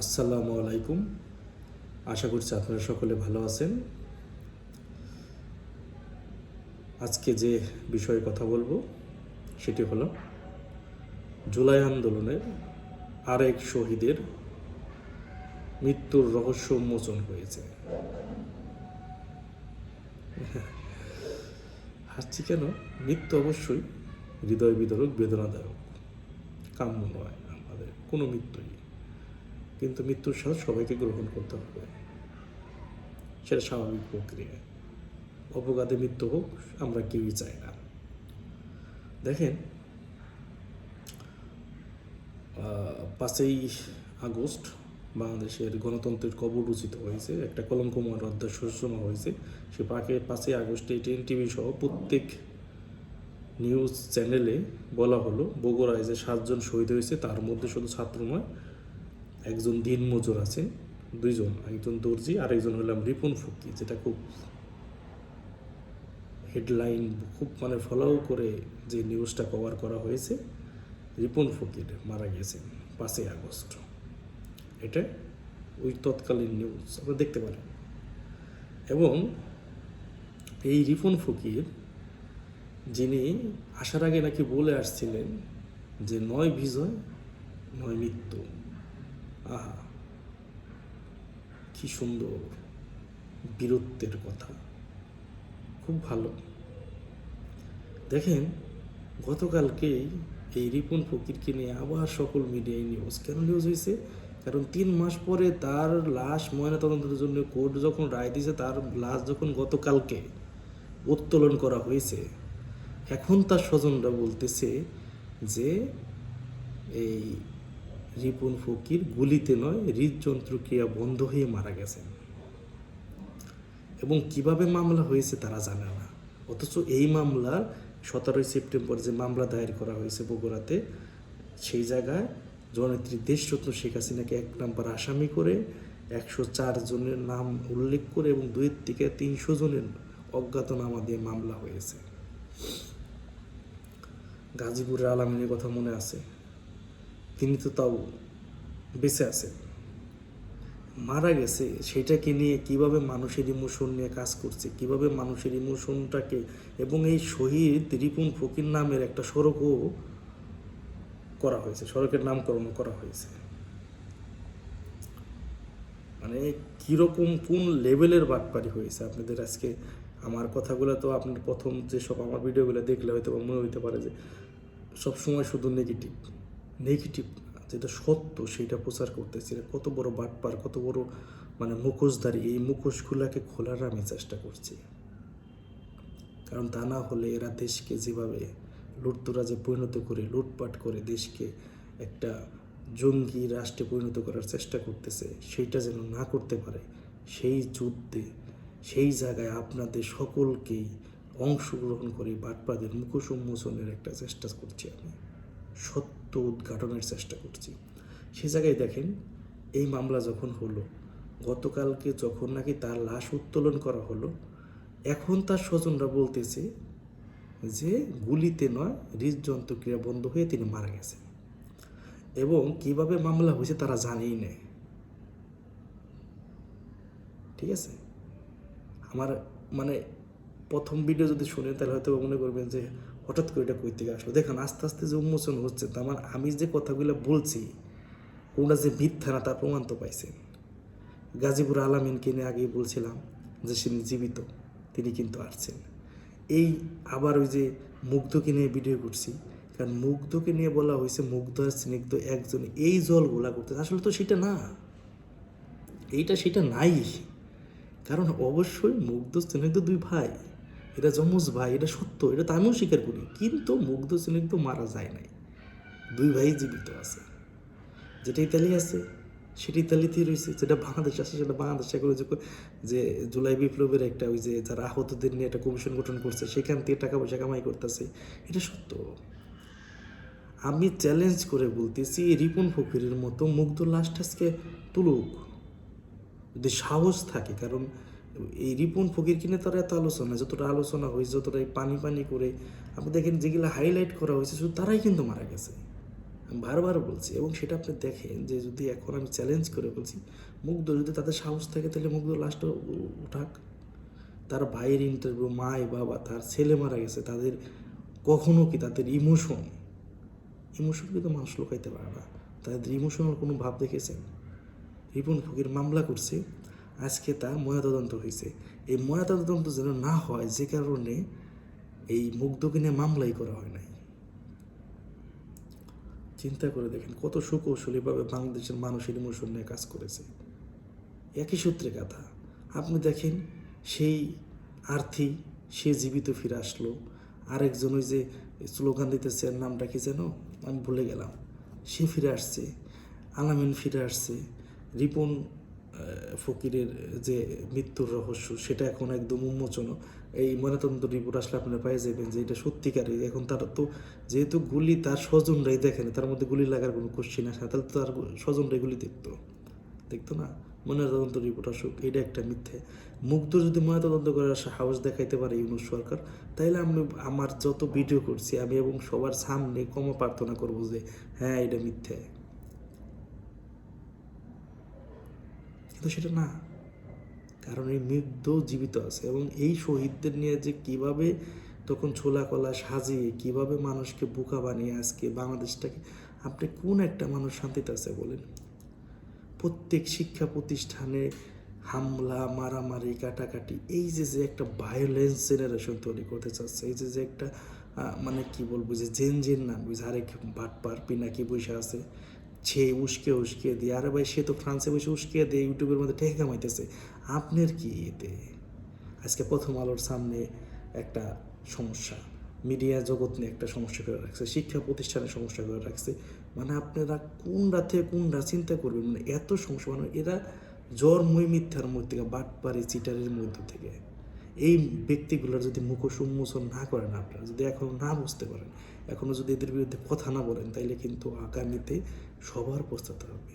আসসালামু আলাইকুম। আশা করছি আপনারা সকলে ভালো আছেন। আজকে যে বিষয়ে কথা বলব, সেটি হলো জুলাই আন্দোলনের আরেক শহীদের মৃত্যুর রহস্য উন্মোচন হয়েছে। হাসছি কেন? মৃত্যু অবশ্যই হৃদয় বিদরক, বেদনাদায়ক, কাম্য নয় আমাদের, কোনো মৃত্যুই। কিন্তু মৃত্যুর সাথে সবাইকে গ্রহণ করতে হবে। সেটা স্বাভাবিক প্রক্রিয়া। অপঘাতে মৃত্যু হোক, আমরা কেউই চাই না। দেখেন পাঁচই আগস্ট বাংলাদেশের গণতন্ত্রের কবর রচিত হয়েছে। একটা কলঙ্কময় অধ্যায় সূচনা হয়েছে। সে পাকে পাঁচই আগস্টে টিএন টিভি সহ প্রত্যেক নিউজ চ্যানেলে বলা হলো, বগুড়ায় যে সাতজন শহীদ হয়েছে, তার মধ্যে শুধু ছাত্র নয় একজন দিন মজুর আছেন দুইজন, একজন দর্জি আর একজন হলাম রিপন ফুকি, যেটা খুব হেডলাইন খুব মানে ফলো করে যে নিউজটা কভার করা হয়েছে, রিপন ফকির মারা গেছেন পাঁচই আগস্ট। এটা ওই তৎকালীন নিউজ আপনারা দেখতে পারেন। এবং এই রিপন ফকির যিনি আসার আগে নাকি বলে আসছিলেন যে নয় বিজয়, নয় মৃত্যু। আহা, কি সুন্দর বীরত্বের কথা। খুব ভালো। দেখেন, গতকালকেই এই রিপন ফকিরকে নিয়ে আবার সকল মিডিয়ায় নিউজ কেন নিউজ হয়েছে কারণ তিন মাস পরে তার লাশ ময়নাতদন্তের জন্য কোর্ট যখন রায় দিয়েছে, তার লাশ যখন গতকালকে উত্তোলন করা হয়েছে, এখন তার স্বজনরা বলতেছে যে এই রিপন ফকির গুলিতে নয় হৃদযন্ত্র ক্রিয়া বন্ধ হয়ে মারা গেছেন। এবং কীভাবে মামলা হয়েছে তারা জানে না। অথচ এই মামলার সতেরোই সেপ্টেম্বর যে মামলা দায়ের করা হয়েছে বগুড়াতে, সেই জায়গায় জননেত্রী দেশরত্ন শেখ হাসিনাকে এক নম্বর আসামি করে একশো চার জনের নাম উল্লেখ করে এবং দুই থেকে তিনশো জনের অজ্ঞাতনামা দিয়ে মামলা হয়েছে। গাজীপুরের আলামিনের কথা মনে আছে? তিনি তো তাও বেঁচে আছেন। মারা গেছে, সেটাকে নিয়ে কীভাবে মানুষের ইমোশন নিয়ে কাজ করছে, কীভাবে মানুষের ইমোশনটাকে এবং এই শহীদ রিপুন ফকির নামের একটা সড়কও করা হয়েছে, সড়কের নামকরণ করা হয়েছে। মানে কীরকম, কোন লেভেলের বাটপারি হয়েছে আপনাদের আজকে? আমার কথাগুলো তো আপনার প্রথম যে সব আমার ভিডিওগুলো দেখলে হয়তো মনে হইতে পারে যে সবসময় শুধু নেগেটিভ নেগেটিভ যেটা সত্য, সেটা প্রচার করতেছি কত বড় বাটপার, কত বড় মানে মুখোশধারী, এই মুখোশগুলাকে খোলার আমি চেষ্টা করছি। কারণ তা না হলে এরা দেশকে যেভাবে লুটতরাজে পরিণত করে, লুটপাট করে, দেশকে একটা জঙ্গি রাষ্ট্রে পরিণত করার চেষ্টা করতেছে সেইটা যেন না করতে পারে, সেই যুদ্ধে, সেই জায়গায় আপনাদের সকলকেই অংশগ্রহণ করে বাটপাদের মুখোশ উন্মোচনের একটা চেষ্টা করছি আমি। সত্য উদ্ঘাটনের চেষ্টা করছি। সে জায়গায় দেখেন, এই মামলা যখন হলো, গতকালকে যখন নাকি তার লাশ উত্তোলন করা হলো, এখন তার স্বজনরা বলতেছে যে গুলিতে নয় হৃদযন্ত্র ক্রিয়া বন্ধ হয়ে তিনি মারা গেছেন। এবং কীভাবে মামলা হয়েছে তারা জানেই না। ঠিক আছে? আমার মানে প্রথম ভিডিও যদি শুনে তাহলে হয়তো মনে করবেন যে হঠাৎ করে এটা কই থেকে আসলো। দেখেন, আস্তে আস্তে যে উন্মোচন হচ্ছে, তার মানে আমি যে কথাগুলো বলছি কোনটা যে মিথ্যা না, তার প্রমাণ তো পাইছেন। গাজীপুর আলামিনকে নিয়ে আগেই বলছিলাম যে সে জীবিত, তিনি কিন্তু আসছেন। এই আবার ওই যে মুগ্ধকে নিয়ে ভিডিও করছি, কারণ মুগ্ধকে নিয়ে বলা হয়েছে, মুগ্ধ আর স্নিগ্ধ একজন, এই জলগুলা করতে। আসলে তো সেটা না। এইটা সেটা নাই। কারণ অবশ্যই মুগ্ধ, স্নিগ্ধ দুই ভাই। এটা যমজ ভাই, এটা সত্য, এটা তো আমিও স্বীকার করি। কিন্তু মুগ্ধ স্নিগ্ধ মারা যায় নাই। দুই ভাই জীবিত আছে। যেটা ইতালি আছে, সেটা ইতালিতেই রয়েছে। যেটা বাংলাদেশ আছে, সেটা বাংলাদেশ এখন যে জুলাই বিপ্লবের একটা ওই যে যারা আহতদের নিয়ে একটা কমিশন গঠন করছে, সেখান থেকে টাকা পয়সা কামাই করতেছে। এটা সত্য। আমি চ্যালেঞ্জ করে বলতেছি, রিপন ফকিরের মতো মুগ্ধ লাস্টাসকে তুলুক। যদি সাহস থাকে, কারণ এই রিপন ফকির কিনে তার এত আলোচনা, যতটা আলোচনা হয়েছে যতটা পানি পানি করে, আপনি দেখেন যেগুলো হাইলাইট করা হয়েছে, শুধু তারাই কিন্তু মারা গেছে। আমি বারবার বলছি, এবং সেটা আপনি দেখেন যে যদি এখন আমি চ্যালেঞ্জ করে বলছি, মুগ্ধ যদি তাদের সাহস থাকে, তাহলে মুগ্ধ লাস্টটা উঠাক। তার ভাইয়ের ইন্টারভিউ মায় বাবা, তার ছেলে মারা গেছে, তাদের কখনো কি তাদের ইমোশন ইমোশন কিন্তু মানুষ লোকাইতে পারে না। তাদের ইমোশনাল কোনো ভাব দেখেছেন? রিপন ফকির মামলা করছে আজকে তা ময়নাতদন্ত হয়েছে এই ময়নাতদন্ত যেন না হয়, যে কারণে এই মুগ্ধকে নিয়ে মামলাই করা হয় নাই। চিন্তা করে দেখেন কত সুকৌশলীভাবে বাংলাদেশের মানুষের ইমোশন নিয়ে কাজ করেছে। একই সূত্রে কথা। আপনি দেখেন সেই আর্থি সে জীবিত ফিরে আসলো। আরেকজন ওই যে স্লোগান দিতেছে, এর নামটা কি যেন? আমি ভুলে গেলাম। সে ফিরে আসছে, আলামিন ফিরে আসছে। রিপন ফকিরের যে মৃত্যুর রহস্য, সেটা এখন একদম উন্মোচন এই ময়নাতদন্ত রিপোর্ট আসলে আপনারা পেয়ে যাবেন যে এটা সত্যিকারই। এখন তার তো যেহেতু গুলি, তার স্বজনরাই দেখেন তার মধ্যে গুলি লাগার কোনো কোশ্চিন আসে না। তাহলে তো তার স্বজনরাই গুলি দেখতো। দেখতো না? ময়নাতদন্ত রিপোর্ট আসুক, এটা একটা মিথ্যে। মুগ্ধ যদি ময়নাতদন্ত করার সাহস দেখাইতে পারে ইউনুস সরকার, তাইলে আমি, আমার যত ভিডিও করছি, আমি এবং সবার সামনে ক্ষমা প্রার্থনা করব যে হ্যাঁ এটা মিথ্যে। কিন্তু সেটা না। কারণ এই মৃদ্ধ জীবিত আছে এবং এই শহীদদের নিয়ে যে কীভাবে তখন ছোলা কলা সাজিয়ে, কীভাবে মানুষকে বোকা বানিয়ে আজকে বাংলাদেশটাকে, আপনি কোন একটা মানুষ শান্তিতে আছে বলেন? প্রত্যেক শিক্ষা প্রতিষ্ঠানে হামলা, মারামারি, কাটাকাটি, এই যে যে একটা ভায়োলেন্স জেনারেশন তৈরি করতে চাচ্ছে, এই যে যে একটা মানে কি বলব, যে জেন জেন না বুঝে আরেক বাটপার পিনাকি বসে আছে সে উস্কে উস্কে দিয়ে, আরে ভাই সে তো ফ্রান্সে বসে উস্কে দিয়ে ইউটিউবের মধ্যে টেকা কামাইতেছে আপনার কি এতে? আজকে প্রথম আলোর সামনে একটা সমস্যা। মিডিয়া জগৎ নিয়ে একটা সমস্যা করে রাখছে, শিক্ষা প্রতিষ্ঠানে সমস্যা করে রাখছে। মানে আপনারা কোন রাতে কোন রাত চিন্তা করবেন? মানে এত সমস্যা মানে এরা জ্বরময় মিথ্যার মধ্যে থেকে বাটপারি চিটারের মধ্য থেকে। এই ব্যক্তিগুলোর যদি মুখোশ উন্মোচন না করেন আপনারা, যদি এখনও না বুঝতে পারেন, এখনও যদি এদের বিরুদ্ধে কথা না বলেন, তাইলে কিন্তু আগামীতে সবার পস্তাতে হবে।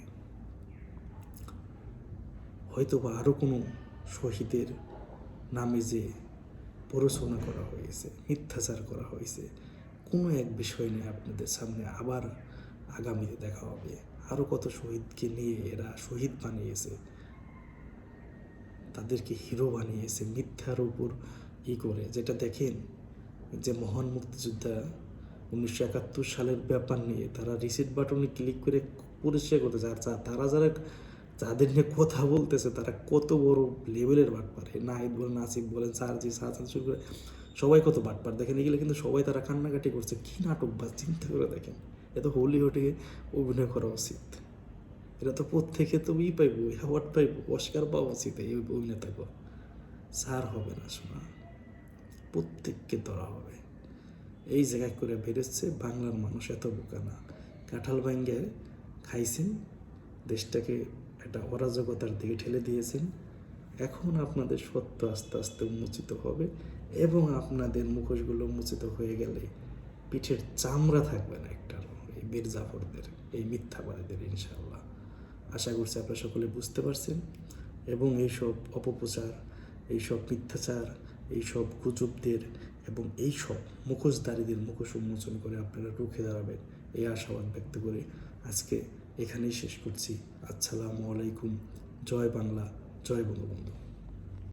হয়তো বা আরও কোনো শহীদের নামে যে প্ররোচনা করা হয়েছে, মিথ্যাচার করা হয়েছে, কোনো এক বিষয় নিয়ে আপনাদের সামনে আবার আগামীতে দেখা হবে। আরও কত শহীদকে নিয়ে এরা শহীদ বানিয়েছে তাদেরকে হিরো বানিয়েছে, মিথ্যার উপর ই করে। যেটা দেখেন যে মহান মুক্তিযোদ্ধা উনিশশো একাত্তর সালের ব্যাপার নিয়ে তারা রিসিট বাটনে ক্লিক করে পরিষ্কার করতেছে। আর তারা যারা যাদের নিয়ে কথা বলতেছে, তারা কত বড় লেভেলের বাটপার। হে নাহিদ বলেন, আসিফ বলেন, সারজি সাহায্য শুরু করে সবাই কত বাটপার। দেখেন, এগুলো কিন্তু সবাই তারা কান্নাকাটি করছে। কী নাটক বা চিন্তা করে দেখেন। এত হলিউডে অভিনয় করা উচিত। এটা তো প্রত্যেকে তো ই পাইব অ্যাওয়ার্ড পাইব অস্কার পাওয়া উচিত এই অভিনেতাকে। সার হবে না শোনা, প্রত্যেককে ধরা হবে। এই জায়গায় করে বেরোচ্ছে বাংলার মানুষ এত বোকা না। কাঁঠাল ভাঙ্গে খাইছেন, দেশটাকে একটা অরাজকতার দিকে ঠেলে দিয়েছেন। এখন আপনাদের সত্য আস্তে আস্তে উন্মোচিত হবে এবং আপনাদের মুখোশগুলো উন্মোচিত হয়ে গেলে পিঠের চামড়া থাকবে না একটার এই বীর জাফরদের এই মিথ্যাবাদীদের ইনশাল্লাহ আশা করছি আপনারা সকলে বুঝতে পারছেন। এবং এইসব অপপ্রচার, এইসব মিথ্যাচার, এইসব গুজবদের এবং এইসব মুখোশধারীদের মুখোশ উন্মোচন করে আপনারা রুখে দাঁড়াবেন এই আশাবাদ ব্যক্ত করে আজকে এখানেই শেষ করছি। আসসালামু আলাইকুম। জয় বাংলা, জয় বঙ্গবন্ধু।